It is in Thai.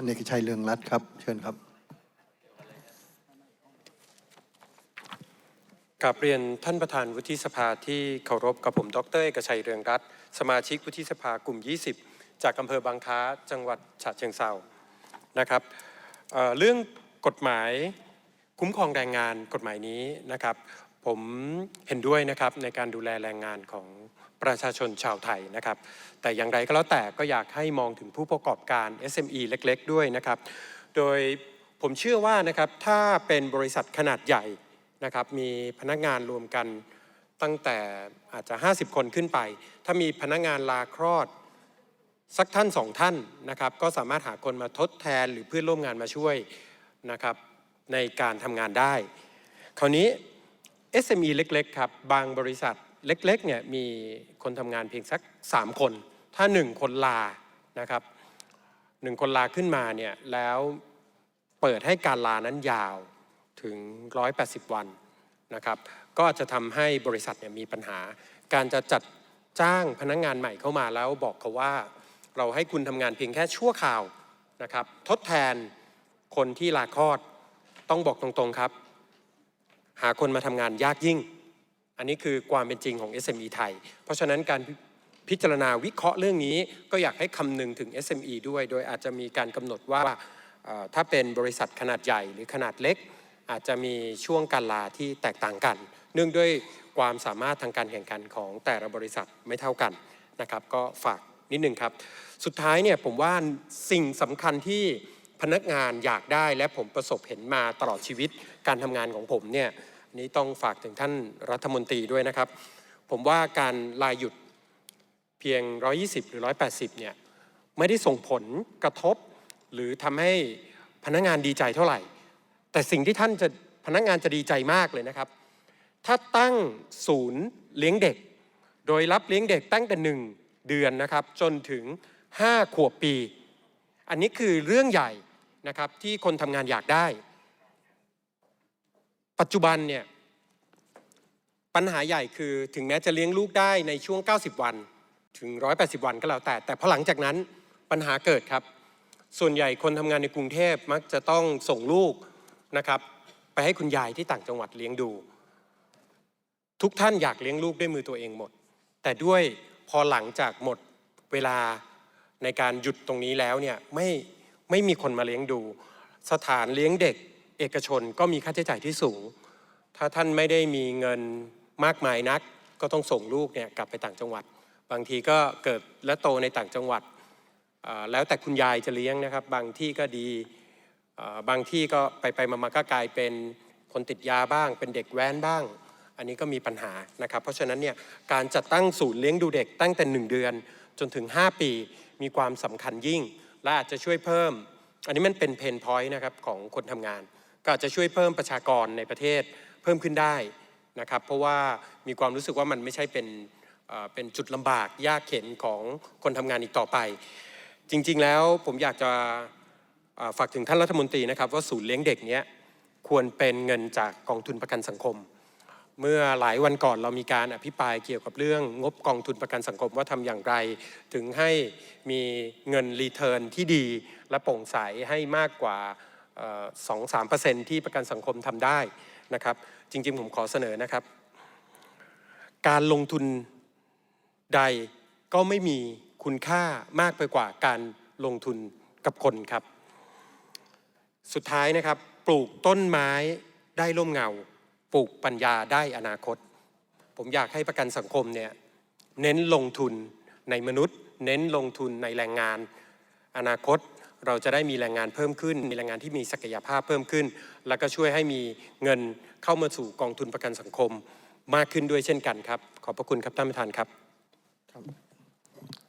ท่านเอกชัยเรืองรัตครับ เชิญครับกราบเรียนท่านประธานวุฒิสภาที่เคารพกับผม ดรเอกชัยเรืองรัตสมาชิกวุฒิสภากลุ่ม 20 จากอำเภอบางค้าจังหวัดฉะเชิงเทรานะครับเเรื่องกฎหมายคุ้มครองแรงงานกฎหมายนี้นะครับ ผมเห็นด้วยนะครับในการดูแลแรงงานของ ประชาชนชาวไทยนะครับ แต่อย่างไรก็แล้วแต่ก็อยากให้มองถึงผู้ประกอบการ SME เล็กๆ ด้วยนะครับ โดยผมเชื่อว่านะครับถ้าเป็นบริษัทขนาดใหญ่นะครับมีพนักงานรวมกันตั้งแต่อาจจะ 50 คนขึ้นไป ถ้ามีพนักงานลาคลอดสักท่านสองท่านนะครับ ก็สามารถหาคนมาทดแทนหรือเพื่อนร่วมงานมาช่วยนะครับในการทำงานได้ คราวนี้ SME เล็กๆครับบางบริษัท เล็กๆเนี่ยมีคนทำงานเพียงสัก 3 คน ถ้า 1 คนลานะครับหนึ่งคนลาขึ้นมาเนี่ยแล้วเปิดให้การลานั้นยาวถึง 180 วันนะครับก็จะทำให้บริษัทเนี่ยมีปัญหา การจะจัดจ้างพนักงงานใหม่เข้ามาแล้วบอกเขาว่า เราให้คุณทำงานเพียงแค่ชั่วคราวนะครับทดแทนคนที่ลาคลอดต้องบอกตรงๆครับ หาคนมาทำงานยากยิ่ง อันนี้คือความเป็นจริงของ SME ไทย เพราะฉะนั้นการพิจารณาวิเคราะห์เรื่องนี้ก็อยากให้คำนึงถึง SME ด้วย โดยอาจจะมีการกำหนดว่าถ้าเป็นบริษัทขนาดใหญ่หรือขนาดเล็ก อาจจะมีช่วงการลาที่แตกต่างกัน เนื่องด้วยความสามารถทางการแข่งขันของแต่ละบริษัทไม่เท่ากันนะครับ ก็ฝากนิดนึงครับ สุดท้ายเนี่ยผมว่าสิ่งสำคัญที่พนักงานอยากได้และผมประสบเห็นมาตลอดชีวิตการทำงานของผมเนี่ย นี้ต้องฝากถึงท่านรัฐมนตรีด้วยนะครับ ผมว่าการลาหยุดเพียง 120 หรือ 180 เนี่ยไม่ได้ส่งผลกระทบ หรือทำให้พนักงานดีใจเท่าไหร่ แต่สิ่งที่ท่านจะพนักงานจะดีใจมากเลยนะครับ ถ้าตั้งศูนย์เลี้ยงเด็ก โดยรับเลี้ยงเด็กตั้งแต่หนึ่งเดือนนะครับ จนถึง 5 ขวบปี อันนี้คือเรื่องใหญ่นะครับที่คนทำงานอยากได้ ปัจจุบันเนี่ยปัญหาใหญ่คือถึงแม้จะเลี้ยงลูกได้ในช่วง 90 วันถึง 180 วันก็แล้วแต่ แต่พอหลังจากนั้นปัญหาเกิดครับ ส่วนใหญ่คนทำงานในกรุงเทพมักจะต้องส่งลูกนะครับไปให้คุณยายที่ต่างจังหวัดเลี้ยงดู ทุกท่านอยากเลี้ยงลูกด้วยมือตัวเองหมด แต่ด้วยพอหลังจากหมดเวลาในการหยุดตรงนี้แล้วเนี่ยไม่ไม่มีคนมาเลี้ยงดู สถานเลี้ยงเด็ก เอกชนก็มีค่าใช้จ่ายที่สูง ถ้าท่านไม่ได้มีเงินมากมายนัก ก็ต้องส่งลูกเนี่ยกลับไปต่างจังหวัด บางทีก็เกิดและโตในต่างจังหวัด แล้วแต่คุณยายจะเลี้ยงนะครับ บางที่ก็ดี บางที่ก็ไปไปมามาก็กลายเป็นคนติดยาบ้าง เป็นเด็กแว้นบ้าง อันนี้ก็มีปัญหานะครับ เพราะฉะนั้นเนี่ยการจัดตั้งศูนย์เลี้ยงดูเด็กตั้งแต่ 1 เดือนจนถึง 5 ปีมีความสำคัญยิ่ง และอาจจะช่วยเพิ่ม อันนี้มันเป็นเพนพอยต์นะครับของคนทำงาน ก็อาจจะช่วยเพิ่มประชากรในประเทศเพิ่มขึ้นได้นะครับ เพราะว่ามีความรู้สึกว่ามันไม่ใช่เป็นเป็นจุดลำบากยากเข็นของคนทำงานอีกต่อไป จริง ๆ แล้วผมอยากจะฝากถึงท่านรัฐมนตรีนะครับว่าศูนย์เลี้ยงเด็กเนี้ยควรเป็นเงินจากกองทุนประกันสังคม เมื่อหลายวันก่อนเรามีการอภิปรายเกี่ยวกับเรื่องงบกองทุนประกันสังคมว่าทำอย่างไร ถึงให้มีเงินรีเทิร์นที่ดีและโปร่งใสให้มากกว่า สองสามเปอร์เซ็นที่ประกันสังคมทำได้นะครับ จริงๆ ผมขอเสนอนะครับ การลงทุนใดก็ไม่มีคุณค่ามากไปกว่าการลงทุนกับคนครับ สุดท้ายนะครับ ปลูกต้นไม้ได้ร่มเงา ปลูกปัญญาได้อนาคต ผมอยากให้ประกันสังคมเนี่ยเน้นลงทุนในมนุษย์ เน้นลงทุนในแรงงาน อนาคต เราจะได้มีแรงงานเพิ่มขึ้น มีแรงงานที่มีศักยภาพเพิ่มขึ้น แล้วก็ช่วยให้มีเงินเข้ามาสู่กองทุนประกันสังคมมากขึ้นด้วยเช่นกันครับ ขอบพระคุณครับท่านประธานครับครับ